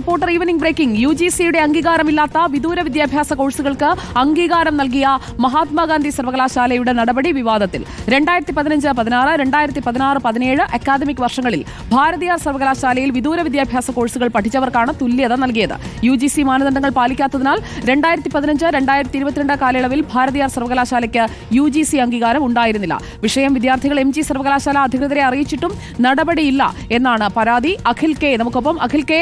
Reporter evening breaking. U G സിയുടെ അംഗീകാരമില്ലാത്ത വിദൂര വിദ്യാഭ്യാസ കോഴ്സുകൾക്ക് അംഗീകാരം നൽകിയ മഹാത്മാഗാന്ധി സർവകലാശാലയുടെ നടപടി വിവാദത്തിൽ. രണ്ടായിരത്തി പതിനഞ്ച് പതിനാറ് രണ്ടായിരത്തി പതിനാറ് പതിനേഴ് അക്കാദമിക് വർഷങ്ങളിൽ ഭാരതീയ സർവകലാശാലയിൽ വിദൂര വിദ്യാഭ്യാസ കോഴ്സുകൾ പഠിച്ചവർക്കാണ് തുല്യത നൽകിയത്. യു ജി സി മാനദണ്ഡങ്ങൾ പാലിക്കാത്തതിനാൽ രണ്ടായിരത്തി പതിനഞ്ച് രണ്ടായിരത്തി ഇരുപത്തിരണ്ട് കാലയളവിൽ ഭാരതീയ സർവകലാശാലയ്ക്ക് യു ജി സി അംഗീകാരം ഉണ്ടായിരുന്നില്ല. വിഷയം വിദ്യാർത്ഥികൾ എം ജി സർവകലാശാല അധികൃതരെ അറിയിച്ചിട്ടും നടപടിയില്ല എന്നാണ് പരാതി. അഖിൽ കെ നമുക്കൊപ്പം അഖിൽ കെ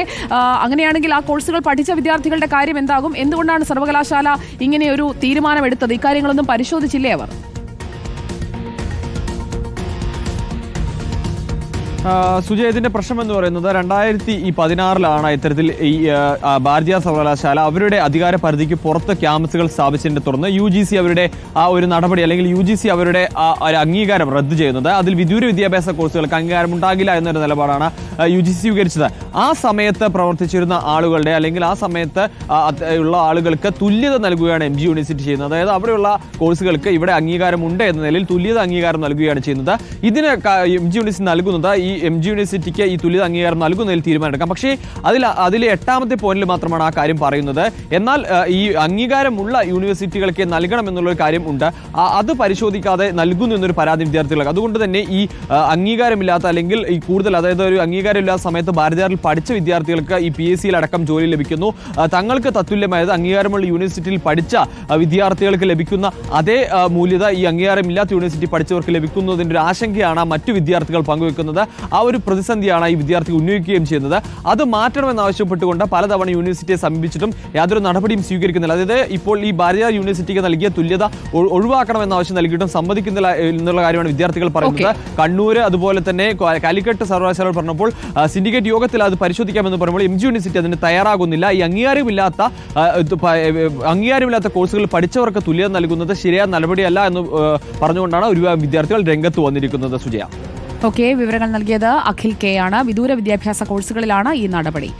അങ്ങനെയാണെങ്കിൽ ആ കോഴ്സുകൾ പഠിച്ച വിദ്യാർത്ഥികളുടെ കാര്യം എന്താകും? എന്തുകൊണ്ടാണ് സർവകലാശാല ഇങ്ങനെ ഒരു തീരുമാനമെടുത്തത്? ഇക്കാര്യങ്ങളൊന്നും പരിശോധിച്ചില്ലേ അവർ? സുജയ പ്രശ്നം എന്ന് പറയുന്നത് രണ്ടായിരത്തി ഈ പതിനാറിലാണ് ഇത്തരത്തിൽ ഈ ഭാരതീയ സർവകലാശാല അവരുടെ അധികാര പരിധിക്ക് പുറത്ത് ക്യാമ്പസുകൾ സ്ഥാപിച്ചതിനെ തുടർന്ന് യു ജി സി അവരുടെ ആ ഒരു നടപടി അല്ലെങ്കിൽ യു ജി സി അവരുടെ അംഗീകാരം റദ്ദു ചെയ്യുന്നത്. അതിൽ വിദൂര വിദ്യാഭ്യാസ കോഴ്സുകൾക്ക് അംഗീകാരം ഉണ്ടാകില്ല എന്നൊരു നിലപാടാണ് യു ജി സി സ്വീകരിച്ചത്. ആ സമയത്ത് പ്രവർത്തിച്ചിരുന്ന ആളുകളുടെ അല്ലെങ്കിൽ ആ സമയത്ത് ഉള്ള ആളുകൾക്ക് തുല്യത നൽകുകയാണ് എം ജി യൂണിവേഴ്സിറ്റി ചെയ്യുന്നത്. അതായത് അവിടെയുള്ള കോഴ്സുകൾക്ക് ഇവിടെ അംഗീകാരം ഉണ്ട് എന്ന നിലയിൽ തുല്യത അംഗീകാരം നൽകുകയാണ് ചെയ്യുന്നത്. ഇതിന് എം ജി യൂണിവേഴ്സിറ്റി നൽകുന്നത് എം ജി യൂണിവേഴ്സിറ്റിക്ക് ഈ തുല്യത അംഗീകാരം നൽകുന്നതിൽ തീരുമാനമെടുക്കാം. പക്ഷേ അതിൽ അതിലെ എട്ടാമത്തെ പോയിന്റിൽ മാത്രമാണ് ആ കാര്യം പറയുന്നത്. എന്നാൽ ഈ അംഗീകാരമുള്ള യൂണിവേഴ്സിറ്റികൾക്ക് നൽകണം എന്നുള്ള ഒരു കാര്യം ഉണ്ട്. അത് പരിശോധിക്കാതെ നൽകുന്നു എന്നൊരു പരാതി വിദ്യാർത്ഥികൾക്ക്. അതുകൊണ്ട് തന്നെ ഈ അംഗീകാരമില്ലാത്ത അല്ലെങ്കിൽ ഈ കൂടുതൽ അതായത് ഒരു അംഗീകാരമില്ലാത്ത സമയത്ത് ഭാരതിയാറിൽ പഠിച്ച വിദ്യാർത്ഥികൾക്ക് ഈ പി എസ് സിയിൽ അടക്കം ജോലി ലഭിക്കുന്നു. തങ്ങൾക്ക് തത്തുല്യമായത് അംഗീകാരമുള്ള യൂണിവേഴ്സിറ്റിയിൽ പഠിച്ച വിദ്യാർത്ഥികൾക്ക് ലഭിക്കുന്ന അതേ മൂല്യത ഈ അംഗീകാരമില്ലാത്ത യൂണിവേഴ്സിറ്റി പഠിച്ചവർക്ക് ലഭിക്കുന്നതിന്റെ ഒരു ആശങ്കയാണ് മറ്റു വിദ്യാർത്ഥികൾ പങ്കുവെക്കുന്നത്. ആ ഒരു പ്രതിസന്ധിയാണ് ഈ വിദ്യാർത്ഥി ഉന്നയിക്കുകയും ചെയ്യുന്നത്. അത് മാറ്റണമെന്ന് ആവശ്യപ്പെട്ടുകൊണ്ട് പലതവണ യൂണിവേഴ്സിറ്റിയെ സമീപിച്ചിട്ടും യാതൊരു നടപടിയും സ്വീകരിക്കുന്നില്ല. അതായത് ഇപ്പോൾ ഈ ഭാര്യ യൂണിവേഴ്സിറ്റിക്ക് നൽകിയ തുല്യത ഒഴിവാക്കണമെന്ന് ആവശ്യം നൽകിയിട്ടും സമ്മതിക്കുന്നില്ല എന്നുള്ള കാര്യമാണ് വിദ്യാർത്ഥികൾ പറയുന്നത്. കണ്ണൂർ അതുപോലെ തന്നെ കാലിക്കട്ട് സർവകലാശാല പറഞ്ഞപ്പോൾ സിൻഡിക്കേറ്റ് യോഗത്തിൽ അത് പരിശോധിക്കാമെന്ന് പറയുമ്പോൾ എം ജി യൂണിവേഴ്സിറ്റി അതിന് തയ്യാറാകുന്നില്ല. ഈ അംഗീകാരമില്ലാത്ത അംഗീകാരമില്ലാത്ത കോഴ്സുകൾ പഠിച്ചവർക്ക് തുല്യത നൽകുന്നത് ശരിയായ നടപടിയല്ല എന്ന് പറഞ്ഞുകൊണ്ടാണ് ഒരുപാട് വിദ്യാർത്ഥികൾ രംഗത്ത് വന്നിരിക്കുന്നത് സുജയ. ഓക്കെ വിവരങ്ങൾ നൽകിയത് അഖിൽ കെ ആണ്. വിദൂര വിദ്യാഭ്യാസ കോഴ്സുകളിലാണ് ഈ നടപടി.